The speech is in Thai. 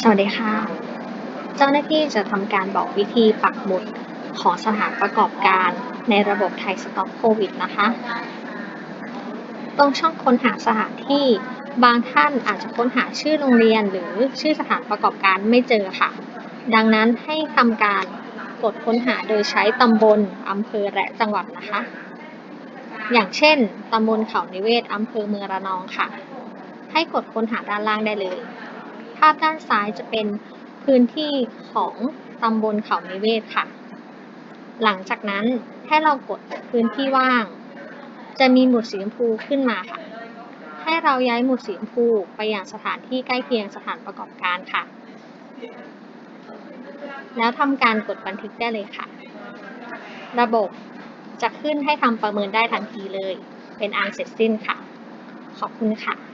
สวัสดีค่ะ เจ้าหน้าที่จะทำการบอกวิธีปักหมุดของสถานประกอบการในระบบไทยสต็อปโควิดนะคะ ตรงช่องค้นหาสถานที่บางท่านอาจจะค้นหาชื่อโรงเรียนหรือชื่อสถานประกอบการไม่เจอค่ะ ดังนั้นให้ทำการกดค้นหาโดยใช้ตำบลอำเภอและจังหวัดนะคะ อย่างเช่นตำบลเขานิเวศอำเภอเมืองระนองค่ะ ให้กดค้นหาด้านล่างได้เลย ภาพด้านซ้ายจะเป็นพื้นที่ของตำบลเขานิเวศค่ะ หลังจากนั้นให้เรากดพื้นที่ว่าง จะมีหมุดสีชมพูขึ้นมาค่ะ ให้เราย้ายหมุดสีชมพูไปยังสถานที่ใกล้เคียงสถานประกอบการค่ะ แล้วทำการกดบันทึกได้เลยค่ะ ระบบจะขึ้นให้ทำประเมินได้ทันทีเลย เป็นอันเสร็จสิ้นค่ะ ขอบคุณค่ะ